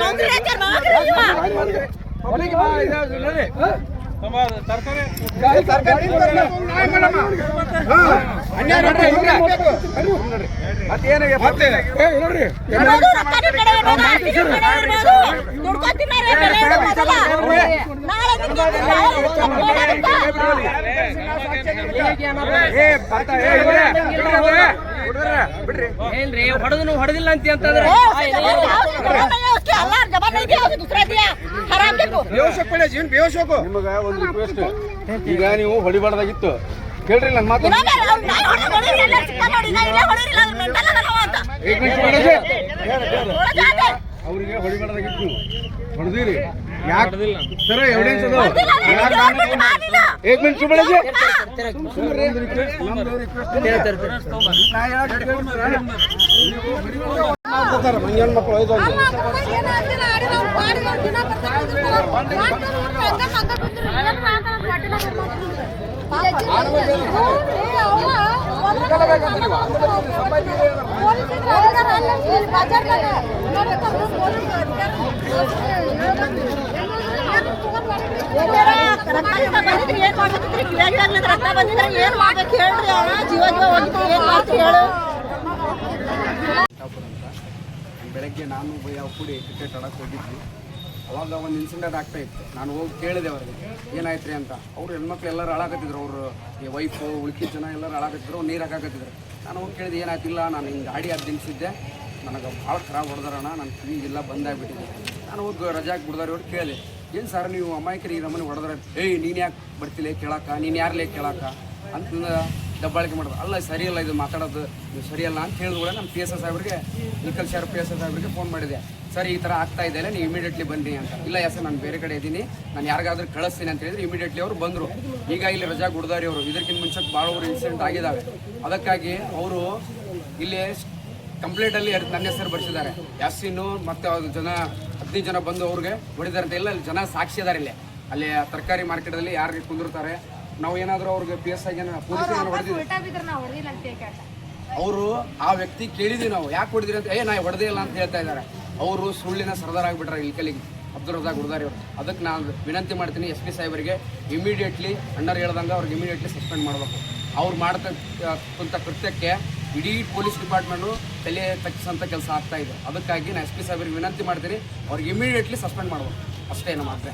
ನೌಕರಿ ಐತೆ ಮಾಡ್ರಿ ಇವ. ಕೊಡೋದು ರೊಕ್ಕನೇ ಕಡೆ ಇಡೋದು, ಆಸ್ತಿನೂ ಕಡೆ ಇಡೋದು. ದುಡ್ಕೊತಿದ್ದಾರೆ, ಬೆಲೆ ಇಡೋ ಮೊದಲ. ನಾಳೆ ನಿಮ್ಗೆ ನಾಳೆ ನಿಮ್ಗೆ ಓಡಾಡುತ್ತಾ? ಏನ್ರಿ ಹೊಡೆದು ಹೊಡೆದಿಲ್ಲ ಅಂತ ಅಂತಂದ್ರೆ? ಅಷ್ಟೇ ಅಲ್ಲ ಜವಾಬ್ದಾರಿ ಇದೆಯಾ ಅದು ದುಸರಾ ಹರಾಮ್ ಬೇಕು ಬೇವಶೋಕ್ ಪಡೆ ಏನು ಬೇವಶೋಕು ನಿಮಗೆ ಒಂದು ರಿಕ್ವೆಸ್ಟ್ ಈಗ ನೀವು ಹೊಡಿಬಾರ್ದಾಗಿತ್ತು ಕೇಳ್ರಿ ನನ್ನ ಮಾತು ಅವರಿಗೆ ಹೊಡಿಬಾರ್ದಾಗಿತ್ತು ಹೊಡೆದಿರಿ ಯಾಕೆ ಎವಿಡೆನ್ಸ್ ರಿಕ್ವೆಸ್ಟ್ ಮಾಡ್ತಾರ ಪೊಲೀಸ್ ಅಧಿಕಾರ. ಏನಾರ ರಕ್ತ ಬಂದಿದ್ರೆ ಏನ್ ಮಾಡ್ಬೇಕು ಹೇಳ್ರಿ ಅಣ್ಣ ಜೀವ ಜೀವ ಹೋಗಿತ್ತು ಏನ್ ಮಾಡ್ತೀರಿ ಹೇಳು ಬೆಳಗ್ಗೆ ನಾನು ಭಯ ಕೂಡಿ ಕ್ರಿಕೆಟ್ ಆಡಕ್ಕೆ ಹೋಗಿದ್ವಿ. ಅವಾಗ ಒಂದು ಇನ್ಸಿಡೆಂಟ್ ಆಗ್ತಾ ಇತ್ತು. ನಾನು ಹೋಗಿ ಕೇಳಿದೆ ಅವ್ರಿಗೆ ಏನಾಯ್ತು ರೀ ಅಂತ. ಅವ್ರು ಹೆಣ್ಮಕ್ಳು ಎಲ್ಲರೂ ಹಾಳಾಗತ್ತಿದ್ರು. ಅವರು ಈ ವೈಫು ಉಳ್ಕಿದ ಜನ ಎಲ್ಲರೂ ಅವ್ರು ನೀರು ಹಾಕಾಕತ್ತಿದ್ರು. ನಾನು ಹೋಗಿ ಕೇಳಿದೆ, ಏನಾಯ್ತಿಲ್ಲ? ನಾನು ಹಿಂಗೆ ಗಾಡಿ ಅದು ದಿನಿಸಿದ್ದೆ ನನಗೆ ಭಾಳ ಖರಾಬ್ ಹೊಡೆದಾರಣ ನನ್ನ ಕಿವಿಗೆಲ್ಲ ಬಂದಾಗ್ಬಿಟ್ಟಿದೆ ನಾನು ಹೋಗಿ ರಜಾಕ್ ಬಿಡ್ದಾರೆ ಅವ್ರು ಕೇಳಿದೆ. ಏನು ಸರ್ ನೀವು ಅಮಾಯಕರಿ ಈ ನಮ್ಮನೆ ಹೊಡೆದ್ರೆ? ಏಯ್, ನೀನು ಯಾಕೆ ಬರ್ತಿಲ್ಲ ಕೇಳಾಕ? ನೀನು ಯಾರಲ್ಲೇ ಕೇಳಾಕ? ಅಂತ ದಬ್ಬಾಳಿಕೆ ಮಾಡೋದು. ಅಲ್ಲ ಸರಿಯಲ್ಲ ಇದು ಮಾತಾಡೋದು ನೀವು ಸರಿಯಲ್ಲ ಅಂತ ಹೇಳಿದ ಕೂಡ ನಮ್ಮ ಪಿ ಎಸ್ ಎಸ್ ಸಾಹೇಬ್ರಿಗೆ ನಿಖಲ್ ಶರ್ ಪಿ ಎಸ್ ಎಸ್ ಸಾಹೇಬ್ರಿಗೆ ಫೋನ್ ಮಾಡಿದೆ. ಸರ್, ಈ ಥರ ಆಗ್ತಾ ಇದೆ ನೀವು ಇಮಿಡಿಯೇಟ್ಲಿ ಬನ್ನಿ ಅಂತ. ಇಲ್ಲ ಎಸ್ ನಾನು ಬೇರೆ ಕಡೆ ಇದ್ದೀನಿ. ನಾನು ಯಾರಿಗಾದ್ರೂ ಕಳಿಸ್ತೀನಿ ಅಂತ ಹೇಳಿದ್ರೆ ಇಮಿಡಿಯೇಟ್ಲಿ ಅವರು ಬಂದರು. ಈಗ ಇಲ್ಲಿ ರಜಾ ಗುಡ್ದಾರಿ ಅವರು. ಇದಕ್ಕಿಂತ ಮುಂಚೆ ಭಾಳ ಅವರು ಇನ್ಸಿಡೆಂಟ್ ಆಗಿದ್ದಾವೆ ಅದಕ್ಕಾಗಿ ಅವರು ಇಲ್ಲಿ ಕಂಪ್ಲೇಂಟಲ್ಲಿ ನನ್ನ ಹೆಸರು ಬರ್ಸಿದ್ದಾರೆ. ಯಾಸಿನ್ನು ಮತ್ತು ಅವ್ರ ಜನ, ಹದಿನೈದು ಜನ ಬಂದು ಅವ್ರಿಗೆ ಅಂತ ಇಲ್ಲ ಜನ ಸಾಕ್ಷಿ ಇದಾರೆ ಇಲ್ಲಿ. ಅಲ್ಲಿ ತರಕಾರಿ ಮಾರ್ಕೆಟಲ್ಲಿ ಯಾರಿಗೆ ಕುಂದಿರ್ತಾರೆ ನಾವು ಏನಾದರೂ ಅವ್ರಿಗೆ ಪಿ ಎಸ್ ಆಗಿ ಪೊಲೀಸ್ ಅವರು ಆ ವ್ಯಕ್ತಿ ಕೇಳಿದ್ವಿ ನಾವು ಯಾಕೆ ಹೊಡೆದಿರಿ ಅಂತ? ಏ ನಾ ಹೊಡೆದೇ ಇಲ್ಲ ಅಂತ ಹೇಳ್ತಾ ಇದ್ದಾರೆ. ಅವರು ಸುಳ್ಳಿನ ಸರ್ದಾರ್ ಆಗಿಬಿಟ್ರೆ ಇಲ್ಲಿ ಕಲಿಗೆ ಅಬ್ದುಲ್ ರಜಾಕ್ ಗುರ್ದಾರಿ ಅವರು. ಅದಕ್ಕೆ ನಾನು ವಿನಂತಿ ಮಾಡ್ತೀನಿ ಎಸ್ ಪಿ ಸಾಹೇಬರಿಗೆ ಇಮಿಡಿಯೇಟ್ಲಿ ಅಂಡರ್ ಹೇಳ್ದಂಗೆ ಅವ್ರಿಗೆ ಇಮಿಡಿಯೇಟ್ಲಿ ಸಸ್ಪೆಂಡ್ ಮಾಡಬೇಕು. ಅವ್ರು ಮಾಡ್ತಕ್ಕಂಥ ಕೃತ್ಯಕ್ಕೆ ಇಡೀ ಪೊಲೀಸ್ ಡಿಪಾರ್ಟ್ಮೆಂಟು ತಲೆ ತಕ್ಕಿಸೋಂಥ ಕೆಲಸ ಆಗ್ತಾ ಇದೆ. ಅದಕ್ಕಾಗಿ ನಾನು ಎಸ್ ಪಿ ಸಾಹೇಬರಿಗೆ ವಿನಂತಿ ಮಾಡ್ತೀನಿ ಅವ್ರಿಗೆ ಇಮಿಡಿಯೇಟ್ಲಿ ಸಸ್ಪೆಂಡ್ ಮಾಡಬೇಕು. ಅಷ್ಟೇ ನಮ್ಮ ಮಾತ್ರ